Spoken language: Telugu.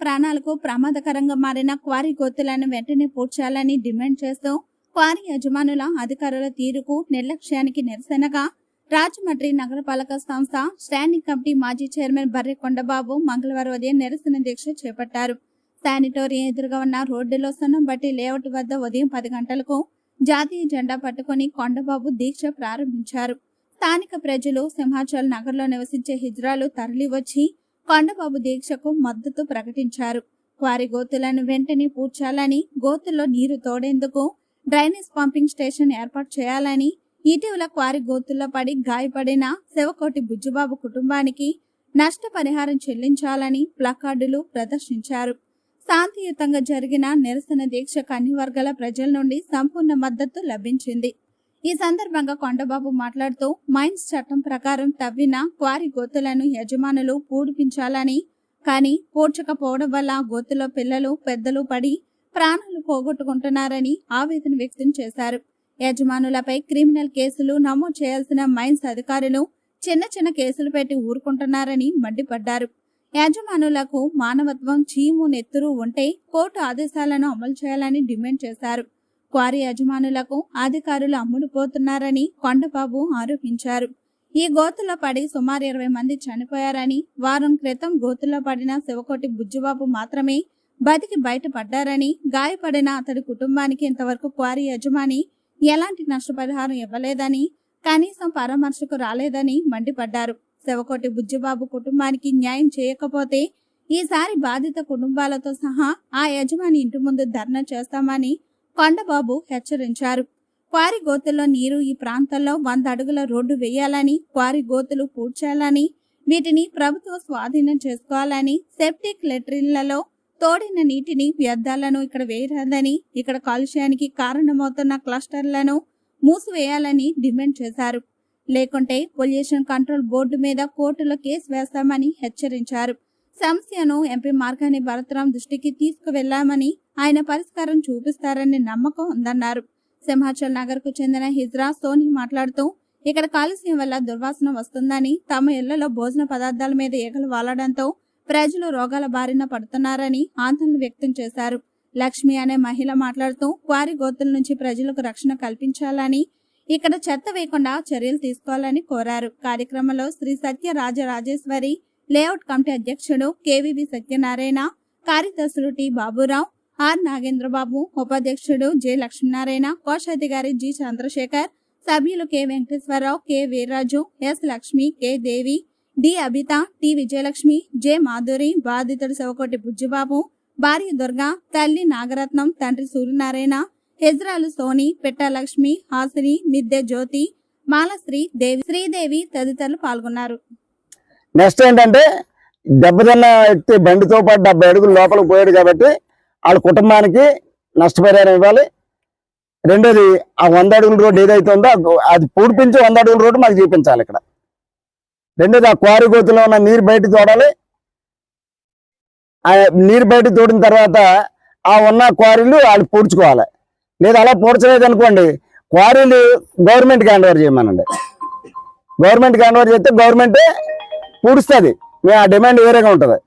ప్రాణాలకు ప్రమాదకరంగా మారిన క్వారీ గొత్తులను వెంటనే పూడ్చాలని డిమాండ్ చేస్తూ క్వారీ యజమానుల అధికారుల తీరుకు నిర్లక్ష్యానికి నిరసనగా రాజమండ్రి నగరపాలక సంస్థ స్టాండింగ్ కమిటీ మాజీ చైర్మన్ బర్రె కొండబాబు మంగళవారం ఉదయం నిరసన దీక్ష చేపట్టారు. శానిటోరియం ఎదురుగా ఉన్న రోడ్డులో సన్నం బట్టి లేఅవుట్ వద్ద ఉదయం పది గంటలకు జాతీయ జెండా పట్టుకుని కొండబాబు దీక్ష ప్రారంభించారు. స్థానిక ప్రజలు సింహాచల్ నగర్లో నివసించే హిజ్రాలు తరలివచ్చి కొండబాబు దీక్షకు మద్దతు ప్రకటించారు. క్వారీ గోతులను వెంటనే పూడ్చాలని గోతుల్లో నీరు తోడేందుకు డ్రైనేజ్ పంపింగ్ స్టేషన్ ఏర్పాటు చేయాలని ఇటీవల క్వారీ గోతుల్లో పడి గాయపడిన శివకోటి బుజ్జుబాబు కుటుంబానికి నష్టపరిహారం చెల్లించాలని ప్లకార్డులు ప్రదర్శించారు. శాంతియుతంగా జరిగిన నిరసన దీక్షకు అన్ని వర్గాల ప్రజల నుండి సంపూర్ణ మద్దతు లభించింది. ఈ సందర్భంగా కొండబాబు మాట్లాడుతూ మైన్స్ చట్టం ప్రకారం తవ్విన క్వారీ గోతులను యజమానులు పూడిపించాలని. కానీ పూడ్చకపోవడం వల్ల గోతులో పిల్లలు పెద్దలు పడి ప్రాణాలు పోగొట్టుకుంటున్నారని ఆవేదన వ్యక్తం చేశారు. యజమానులపై క్రిమినల్ కేసులు నమోదు చేయాల్సిన మైన్స్ అధికారులు చిన్న చిన్న కేసులు పెట్టి ఊరుకుంటున్నారని మండిపడ్డారు. యజమానులకు మానవత్వం చీము నెత్తురు ఉంటే కోర్టు ఆదేశాలను అమలు చేయాలని డిమాండ్ చేశారు. క్వారీ యజమానులకు అధికారులు అమ్ముడుపోతున్నారని కొండబాబు ఆరోపించారు. ఈ గోతులో పడి సుమారు ఇరవై మంది చనిపోయారని వారం క్రితం గోతులో పడిన శివకోటి బుజ్జుబాబు మాత్రమే బతికి బయటపడ్డారని గాయపడిన అతడి కుటుంబానికి ఇంతవరకు క్వారీ యజమాని ఎలాంటి నష్టపరిహారం ఇవ్వలేదని కనీసం పరామర్శకు రాలేదని మండిపడ్డారు. శివకోటి బుజ్జిబాబు కుటుంబానికి న్యాయం చేయకపోతే ఈసారి బాధిత కుటుంబాలతో సహా ఆ యజమాని ఇంటి ముందు ధర్నా చేస్తామని కొండబాబు హెచ్చరించారు. క్వారీ గోతుల్లో నీరు ఈ ప్రాంతంలో వంద అడుగుల రోడ్డు వేయాలని క్వారీ గోతులు పూడ్చాలని వీటిని ప్రభుత్వం స్వాధీనం చేసుకోవాలని సెప్టిక్ లెట్రిన్లలో తోడిన నీటిని వ్యర్థాలను ఇక్కడ వేయరాదని ఇక్కడ కాలుష్యానికి కారణమవుతున్న క్లస్టర్లను మూసివేయాలని డిమాండ్ చేశారు. లేకుంటే పొల్యూషన్ కంట్రోల్ బోర్డు మీద కోర్టులో కేసు వేస్తామని హెచ్చరించారు. సమస్యను ఎంపీ మార్గాని భరతరాం దృష్టికి తీసుకువెళ్ళామని ఆయన పరిష్కారం చూపిస్తారని నమ్మకం ఉందన్నారు. సింహాచల్ నగర్కు చెందిన హిజ్రా సోని మాట్లాడుతూ ఇక్కడ కాలుష్యం వల్ల దుర్వాసన వస్తుందని తమ ఇళ్ళలో భోజన పదార్థాల మీద ఈగలు వాలడంతో ప్రజలు రోగాల బారిన పడుతున్నారని ఆందోళన వ్యక్తం చేశారు. లక్ష్మి అనే మహిళ మాట్లాడుతూ క్వారీ గోతుల నుంచి ప్రజలకు రక్షణ కల్పించాలని ఇక్కడ చెత్త వేయకుండా చర్యలు తీసుకోవాలని కోరారు. కార్యక్రమంలో శ్రీ సత్య రాజరాజేశ్వరి లేఅవుట్ కమిటీ అధ్యక్షుడు కేవీవి సత్యనారాయణ కార్యదర్శులు టి బాబురావు ఆర్ నాగేంద్రబాబు ఉపాధ్యక్షుడు జె లక్ష్మీనారాయణ కోశాధికారి జి చంద్రశేఖర్ సభ్యులు K Venkateswararao K Veerraju S Lakshmi K Devi D Abitha T Vijayalakshmi J Madhuri బాధితుడు శివకోటి బుజ్జిబాబు భార్య దుర్గ తల్లి నాగరత్నం తండ్రి సూర్యనారాయణ హెజ్రాలు సోని పెట్టలక్ష్మి హాసిని మిద్దె జ్యోతి మాలశ్రీ దేవి శ్రీదేవి తదితరులు పాల్గొన్నారు. నెక్స్ట్ ఏంటంటే దెబ్బతిన్న వ్యక్తి బండితో పాటు డెబ్బై అడుగులు లోపలికి పోయాడు కాబట్టి వాళ్ళ కుటుంబానికి నష్టపరిహారం ఇవ్వాలి. రెండోది ఆ వంద అడుగుల రోడ్డు ఏదైతే ఉందో అది పూడిపించి వంద అడుగుల రోడ్డు మాకు చూపించాలి ఇక్కడ. రెండోది ఆ క్వారీ గోతులో ఉన్న నీరు బయట తోడాలి. ఆ నీరు బయట తోడిన తర్వాత ఆ ఉన్న క్వారీలు వాళ్ళు పూడ్చుకోవాలి. లేదా అలా పూడ్చలేదు అనుకోండి క్వారీలు గవర్నమెంట్కి హ్యాండ్ ఓవర్ చేయమనండి. గవర్నమెంట్కి హ్యాండ్ ఓవర్ చేస్తే గవర్నమెంటే పూడుస్తుంది. మేము ఆ డిమాండ్ వేరేగా ఉంటుంది.